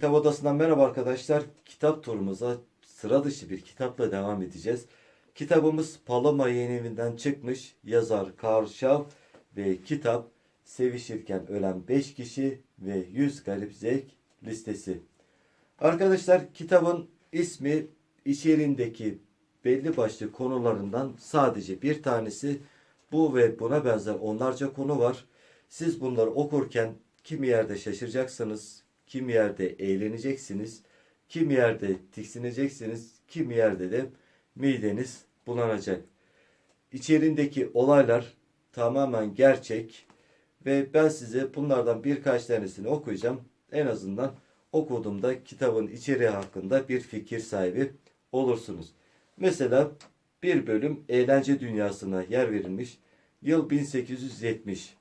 Kitap Odası'ndan merhaba arkadaşlar. Kitap turumuza sıra dışı bir kitapla devam edeceğiz. Kitabımız Paloma Yayın Evi'nden çıkmış. Yazar Karl Schau ve kitap Sevişirken Ölen 5 Kişi ve 100 Garip Zevk listesi. Arkadaşlar kitabın ismi içeriğindeki belli başlı konularından sadece bir tanesi. Bu ve buna benzer onlarca konu var. Siz bunları okurken kimi yerde şaşıracaksınız, kimi yerde eğleneceksiniz, kimi yerde tiksineceksiniz, kimi yerde de mideniz bulanacak. İçerindeki olaylar tamamen gerçek ve ben size bunlardan birkaç tanesini okuyacağım. En azından okuduğumda kitabın içeriği hakkında bir fikir sahibi olursunuz. Mesela bir bölüm eğlence dünyasına yer verilmiş. Yıl 1870.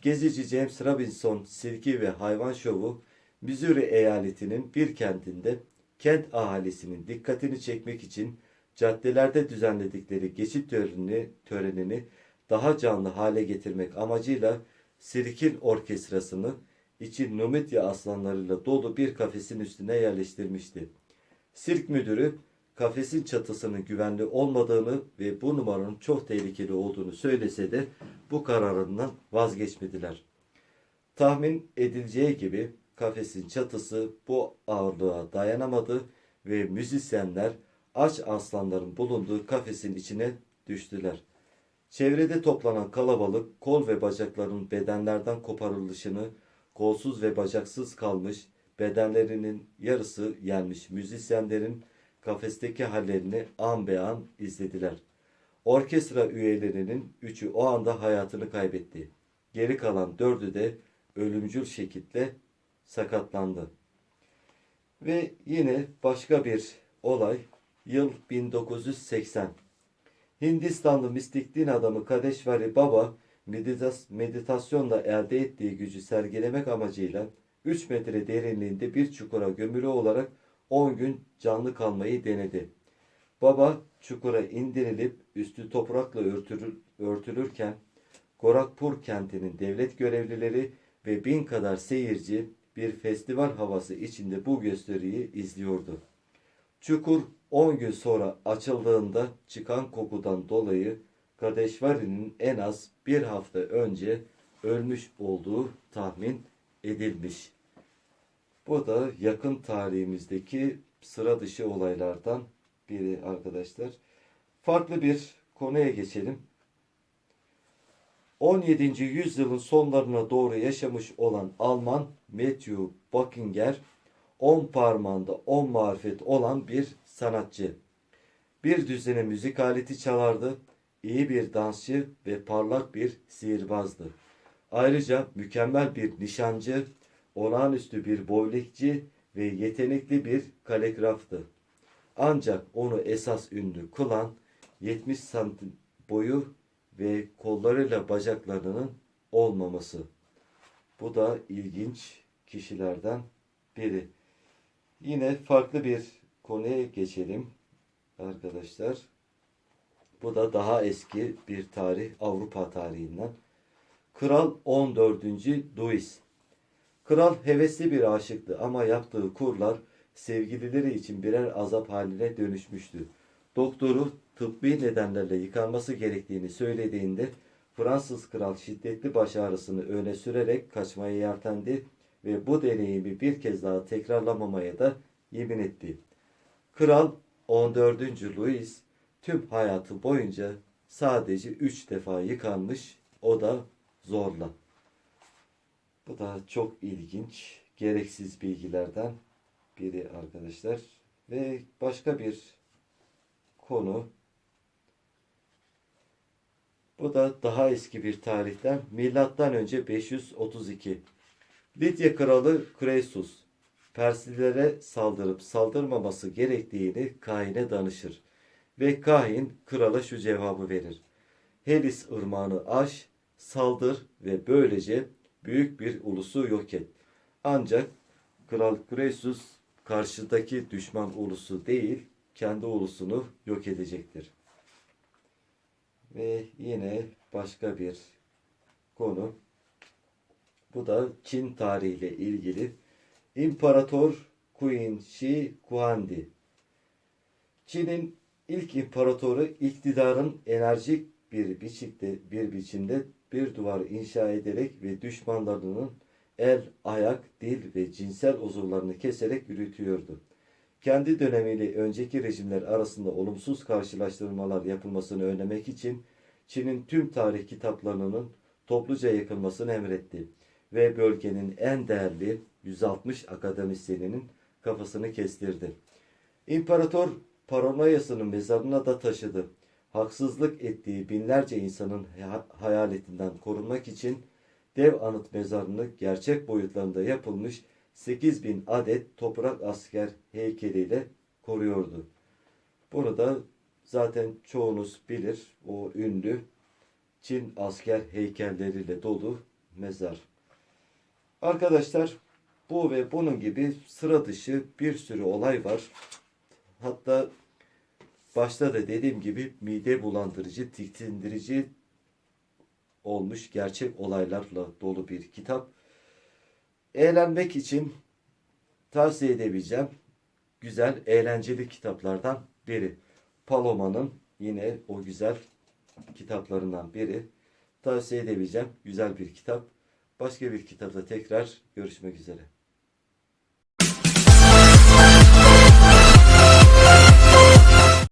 Gezici James Robinson Sirki ve Hayvan Şovu Missouri eyaletinin bir kentinde kent ahalisinin dikkatini çekmek için caddelerde düzenledikleri geçit törenini, törenini daha canlı hale getirmek amacıyla Sirkil Orkestrası'nı içi Numitya aslanlarıyla dolu bir kafesin üstüne yerleştirmişti. Sirk müdürü kafesin çatısının güvenli olmadığını ve bu numaranın çok tehlikeli olduğunu söylese de bu kararından vazgeçmediler. Tahmin edileceği gibi kafesin çatısı bu ağırlığa dayanamadı ve müzisyenler aç aslanların bulunduğu kafesin içine düştüler. Çevrede toplanan kalabalık kol ve bacakların bedenlerden koparılışını, kolsuz ve bacaksız kalmış, bedenlerinin yarısı yenmiş müzisyenlerin kafesteki hallerini an be an izlediler. Orkestra üyelerinin üçü o anda hayatını kaybetti. Geri kalan dördü de ölümcül şekilde sakatlandı. Ve yine başka bir olay yıl 1980. Hindistanlı mistik din adamı Kadeshvari Baba meditas- meditasyonla elde ettiği gücü sergilemek amacıyla 3 metre derinliğinde bir çukura gömülü olarak 10 gün canlı kalmayı denedi. Baba çukura indirilip üstü toprakla örtülür, örtülürken Gorakpur kentinin devlet görevlileri ve bin kadar seyirci bir festival havası içinde bu gösteriyi izliyordu. Çukur 10 gün sonra açıldığında çıkan kokudan dolayı Kadeşvari'nin en az bir hafta önce ölmüş olduğu tahmin edilmiş. Bu da yakın tarihimizdeki sıra dışı olaylardan biri arkadaşlar. Farklı bir konuya geçelim. 17. yüzyılın sonlarına doğru yaşamış olan Alman Matthew Buckinger 10 parmağında 10 marifet olan bir sanatçı. Bir düzene müzik aleti çalardı, iyi bir dansçı ve parlak bir sihirbazdı. Ayrıca mükemmel bir nişancı, olağanüstü bir bowlingci ve yetenekli bir kaligraftı. Ancak onu esas ünlü kılan 70 santim boyu ve kollarıyla bacaklarının olmaması. Bu da ilginç kişilerden biri. Yine farklı bir konuya geçelim arkadaşlar. Bu da daha eski bir tarih Avrupa tarihinden. Kral 14. Louis. Kral hevesli bir aşıktı ama yaptığı kurlar sevgilileri için birer azap haline dönüşmüştü. Doktoru tıbbi nedenlerle yıkanması gerektiğini söylediğinde Fransız kral şiddetli baş ağrısını öne sürerek kaçmaya yeltendi ve bu deneyimi bir kez daha tekrarlamamaya da yemin etti. Kral 14. Louis tüm hayatı boyunca sadece 3 defa yıkanmış o da zorla. Bu da çok ilginç, gereksiz bilgilerden biri arkadaşlar. Ve başka bir konu. Bu da daha eski bir tarihten. Milattan önce 532. Lidya kralı Croesus Perslilere saldırıp saldırmaması gerektiğini kahine danışır. Ve kahin krala şu cevabı verir. Helis ırmağını aş, saldır ve böylece büyük bir ulusu yok et. Ancak Kral Croesus karşıdaki düşman ulusu değil, kendi ulusunu yok edecektir. Ve yine başka bir konu. Bu da Çin tarihiyle ilgili. İmparator Qin Shi Huangdi. Çin'in ilk imparatoru iktidarın enerjik bir biçimde, bir biçimde bir duvar inşa ederek ve düşmanlarının el, ayak, dil ve cinsel uzuvlarını keserek yürütüyordu. Kendi dönemiyle önceki rejimler arasında olumsuz karşılaştırmalar yapılmasını önlemek için Çin'in tüm tarih kitaplarının topluca yakılmasını emretti ve bölgenin en değerli 160 akademisyeninin kafasını kestirdi. İmparator paranoyasını mezarına da taşıdı. Haksızlık ettiği binlerce insanın ha- hayaletinden korunmak için dev anıt mezarını gerçek boyutlarında yapılmış 8000 adet toprak asker heykeliyle koruyordu. Bunu da zaten çoğunuz bilir. O ünlü Çin asker heykelleriyle dolu mezar. Arkadaşlar bu ve bunun gibi sıra dışı bir sürü olay var. Hatta başta da dediğim gibi mide bulandırıcı, tiksindirici olmuş gerçek olaylarla dolu bir kitap. Eğlenmek için tavsiye edebileceğim güzel, eğlenceli kitaplardan biri. Paloma'nın yine o güzel kitaplarından biri. Tavsiye edebileceğim güzel bir kitap. Başka bir kitapta tekrar görüşmek üzere.